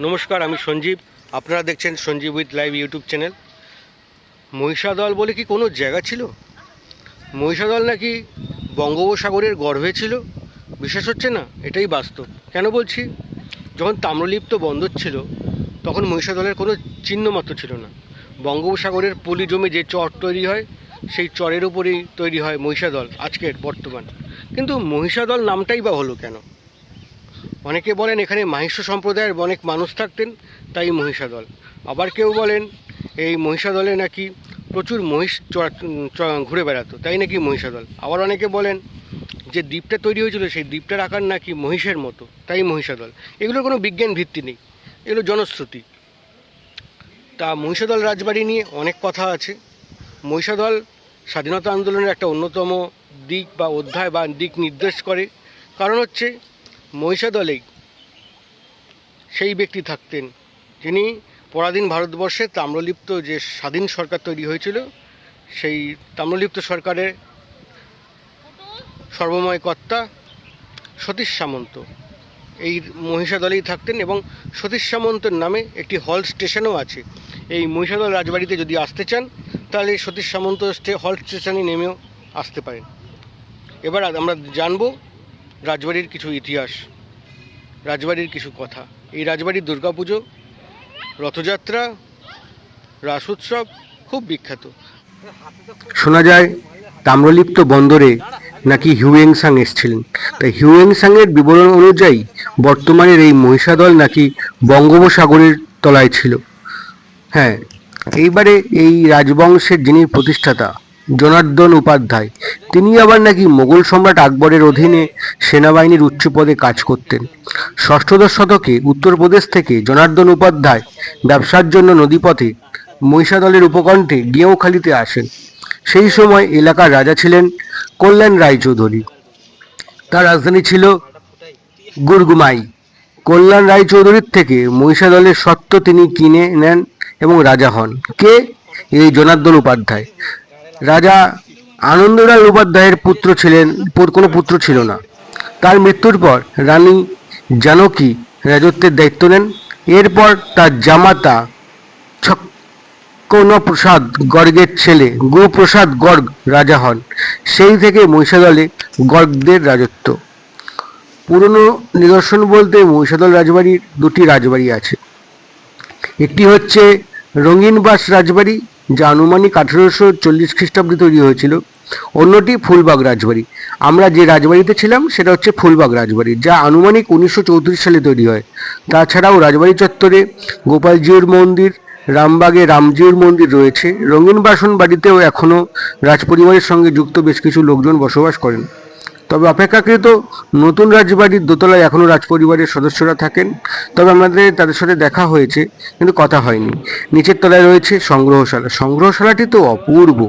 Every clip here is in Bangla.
নমস্কার, আমি সঞ্জীব। আপনারা দেখছেন Sanjeev with live YouTube channel. Mahishadal বলে কি কোনো জায়গা ছিল? মহিষাদল নাকি বঙ্গোপসাগরের গর্ভে ছিল? বিশ্বাস হচ্ছে না, এটাই বাস্তব। কেন বলছি? যখন তাম্রলিপ্ত বন্দর ছিল, তখন মহিষাদলের কোনো চিহ্ন মাত্র ছিল না। বঙ্গোপসাগরের পলি জমে যে চর তৈরি হয়, সেই চরের উপরেই তৈরি হয় মহিষাদল, আজকের বর্তমান। কিন্তু মহিষাদল নামটাই বা হলো কেন? অনেকে বলেন এখানে মাহিষ্য সম্প্রদায়ের অনেক মানুষ থাকতেন, তাই মহিষাদল। আবার কেউ বলেন এই মহিষাদলে নাকি প্রচুর মহিষ ঘুরে বেড়াতো, তাই নাকি মহিষাদল? আবার অনেকে বলেন যে দ্বীপটা তৈরি হয়েছিল, সেই দ্বীপটার আকার নাকি মহিষের মতো, তাই মহিষাদল। এগুলোর কোনো বিজ্ঞান ভিত্তি নেই, এগুলো জনশ্রুতি। তা মহিষাদল রাজবাড়ি নিয়ে অনেক কথা আছে। মহিষাদল স্বাধীনতা আন্দোলনের একটা অন্যতম দিক বা অধ্যায় বা দিক নির্দেশ করে। কারণ হচ্ছে মহিষাদলেই সেই ব্যক্তি থাকতেন। যিনি পরাধীন ভারতবর্ষে তাম্রলিপ্ত যে স্বাধীন সরকার তৈরি হয়েছিল, সেই তাম্রলিপ্ত সরকারের সর্বময় কর্তা সতীশ সামন্ত। এই মহিষাদলেই থাকতেন এবং সতীশ সামন্তর নামে একটি হল স্টেশনও আছে। এই মহিষাদল রাজবাড়িতে যদি আসতে চান, তাহলে সতীশ সামন্ত হল স্টেশনে নেমেও আসতে পারেন। এবার আমরা জানব রাজবাড়ির কিছু ইতিহাস, রাজবাড়ির কিছু কথা। এই রাজবাড়ির দুর্গাপুজো, রথযাত্রা, রাস উৎসব খুব বিখ্যাত। শোনা যায়, তাম্রলিপ্ত বন্দরে নাকি হিউয়েংসাং এসেছিলেন। তাই হিউয়েংসাংয়ের বিবরণ অনুযায়ী বর্তমানের এই মহিষাদল নাকি বঙ্গোপসাগরের তলায় ছিল। হ্যাঁ এইবারে এই রাজবংশের যিনি প্রতিষ্ঠাতা জনার্দন উপাধ্যায়। তিনি আবার নাকি মোগল সম্রাট আকবরের অধীনে সেনাবাহিনীর উচ্চ পদে কাজ করতেন। ষষ্ঠদশ শতকে উত্তরপ্রদেশ থেকে জনার্দন উপাধ্যায় ব্যবসার জন্য নদীপথে মহিষাদলের উপকণ্ঠে গেঁওখালিতে আসেন। সেই সময় এলাকার রাজা ছিলেন কল্যাণ রায়চৌধুরী। তার রাজধানী ছিল গুরগুমাই। কল্যাণ রায়চৌধুরীর থেকে মহিষাদলের সত্ত্ব তিনি কিনে নেন এবং রাজা হন। কে? এই জনার্দন উপাধ্যায়। রাজা আনন্দরায় উপাধ্যায়ের পুত্র ছিলেন কোনো পুত্র ছিল না। তার মৃত্যুর পর রানী জানকী রাজত্বের দায়িত্ব নেন। এরপর তার জামাতা ছক্কনপ্রসাদ গর্গের ছেলে গুরুপ্রসাদ গর্গ রাজা হন। সেই থেকে মহিষাদলে গর্গদের রাজত্ব। পুরনো নিদর্শন বলতে মহিষাদল রাজবাড়ির দুটি রাজবাড়ি আছে। একটি হচ্ছে রঙিনবাস রাজবাড়ি যা আনুমানিক আঠেরোশো চল্লিশ খ্রিস্টাব্দে তৈরি হয়েছিল। অন্যটি ফুলবাগ রাজবাড়ি। আমরা যে রাজবাড়িতে ছিলাম, সেটা হচ্ছে ফুলবাগ রাজবাড়ি, যা আনুমানিক উনিশশো চৌত্রিশ সালে তৈরি হয়। তাছাড়াও রাজবাড়ি চত্বরে গোপালজিউর মন্দির, রামবাগে রামজিউর মন্দির রয়েছে। রঙিন বাসন বাড়িতেও এখনও রাজপরিবারের সঙ্গে যুক্ত বেশ কিছু লোকজন বসবাস করেন। তবে অপেক্ষাকৃত নতুন রাজবাড়ির দোতলায় এখনও রাজপরিবারের সদস্যরা থাকেন। তবে আমাদের তাদের সাথে দেখা হয়েছে, কিন্তু কথা হয়নি। নিচের তলায় রয়েছে সংগ্রহশালা। সংগ্রহশালাটি তো অপূর্ব।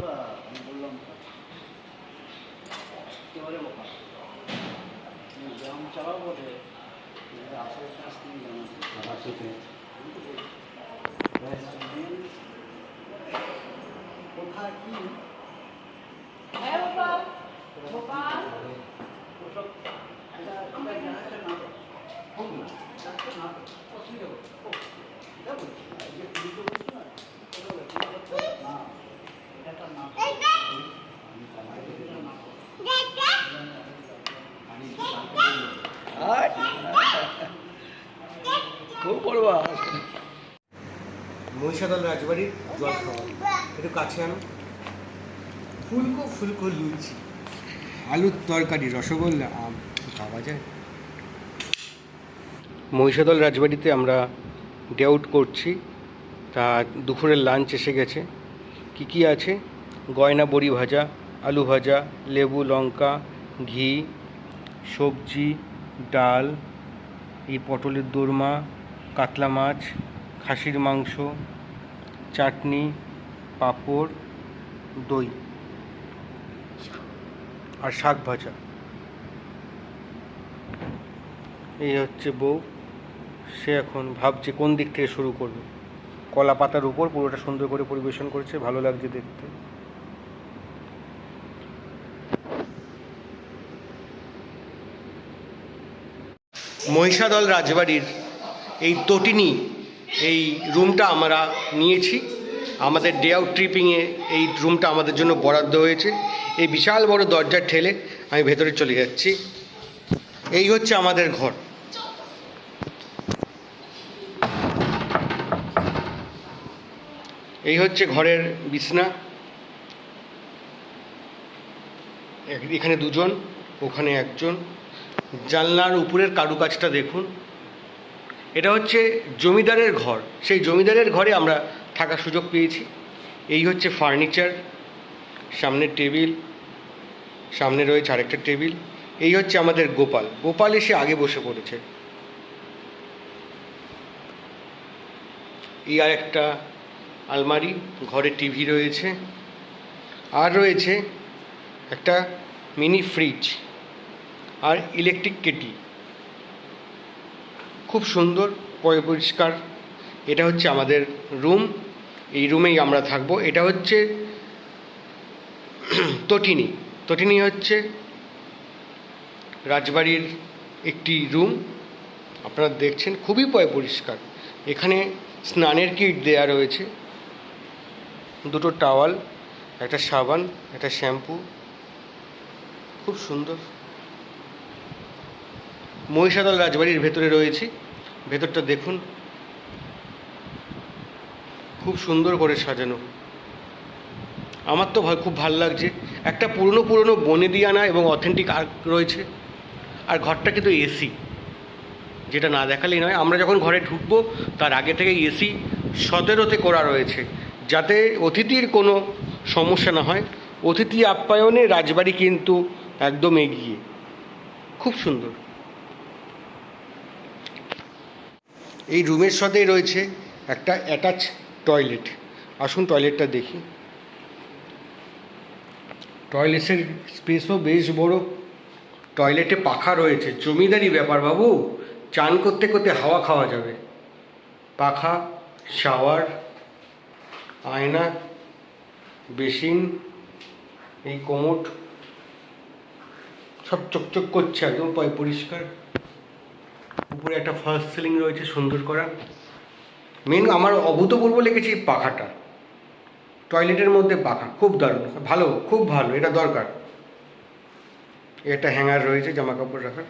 মহিষাদল রাজবাড়ির জল খাওয়া। একটু কাছে আনো। ফুলকো ফুলকো লুচি। আলুর তরকারি রসগোল্লা আম। পাওয়া যায়। মহিষাদল রাজবাড়িতে আমরা ডে আউট করছি। তা দুপুরের লাঞ্চ এসে গেছে। কি কি আছে? গয়না, বড়ি ভাজা, আলু ভাজা, লেবু, লঙ্কা, ঘি, সবজি, ডাল, এই পটলের দোরমা, কাতলা মাছ, খাসির মাংস, চাটনি, পাঁপড়, দই আর শাক ভাজা। এই হচ্ছে বউ। সে এখন ভাবছে কোন দিক থেকে শুরু করবে। কলা পাতার উপর পুরোটা সুন্দর করে পরিবেশন করছে, ভালো লাগছে দেখতে। মহিষাদল রাজবাড়ির এই তটিনী, এই রুমটা আমরা নিয়েছি। আমাদের ডে আউট ট্রিপিংয়ে এই রুমটা আমাদের জন্য বরাদ্দ হয়েছে। এই বিশাল বড় দরজার ঠেলে আমি ভেতরে চলে যাচ্ছি। এই হচ্ছে আমাদের ঘর। এই হচ্ছে ঘরের বিছনা। এখানে দুজন, ওখানে একজন। জানলার উপরের কারুকাজটা দেখুন। এটা হচ্ছে জমিদারের ঘর। সেই জমিদারের ঘরে আমরা থাকার সুযোগ পেয়েছি। এই হচ্ছে ফার্নিচার, সামনে টেবিল, সামনে রয়েছে আরেকটা টেবিল। এই হচ্ছে আমাদের গোপাল। গোপাল এসে আগে বসে পড়েছে। এই আর একটা আলমারি, ঘরে টিভি রয়েছে। আর রয়েছে একটা মিনি ফ্রিজ আর ইলেকট্রিক কেটলি। খুব সুন্দর পরিষ্কার। এটা হচ্ছে আমাদের রুম। এই রুমেই আমরা থাকব। এটা হচ্ছে তটিনী। তটিনী হচ্ছে রাজবাড়ির একটি রুম। আপনারা দেখছেন, খুবই পয় পরিষ্কার। এখানে স্নানের কিট দেয়া রয়েছে। দুটো টাওয়াল, একটা সাবান, একটা শ্যাম্পু। খুব সুন্দর। মহিষাদল রাজবাড়ির ভেতরে রয়েছি। ভেতরটা দেখুন। খুব সুন্দর করে সাজানো। আমার তো খুব ভালো লাগছে। একটা পুরনো পুরনো বনে বনেদিয়ানা এবং অথেন্টিক আর্ক রয়েছে। আর ঘরটা কিন্তু এসি যেটা না দেখালেই নয়, আমরা যখন ঘরে ঢুকবো, তার আগে থেকে এসি সতেরোতে করা রয়েছে। যাতে অতিথির কোনো সমস্যা না হয়। অতিথি আপ্যায়নে রাজবাড়ি কিন্তু একদম এগিয়ে। খুব সুন্দর। এই রুমের সাথেই রয়েছে একটা অ্যাটাচ টয়লেট। আসুন টয়লেটটা দেখি। টয়লেটের স্পেসও বেশ বড়। টয়লেটে পাখা রয়েছে। জমিদারি ব্যাপার বাবু। চান করতে করতে হাওয়া খাওয়া যাবে। পাখা, শাওয়ার আয়না, বেসিন, এই কোমোট সব চকচক করছে, একদম পয় পরিষ্কার। উপরে একটা ফার্স্ট সিলিং রয়েছে, সুন্দর করা। মেন আমার অভূতপূর্ব লেগেছে এই পাখাটা। টয়লেটের মধ্যে পাখা, খুব দারুণ, ভালো, খুব ভালো, এটা দরকার। এটা হ্যাঙ্গার রয়েছে, জামা কাপড় রাখার।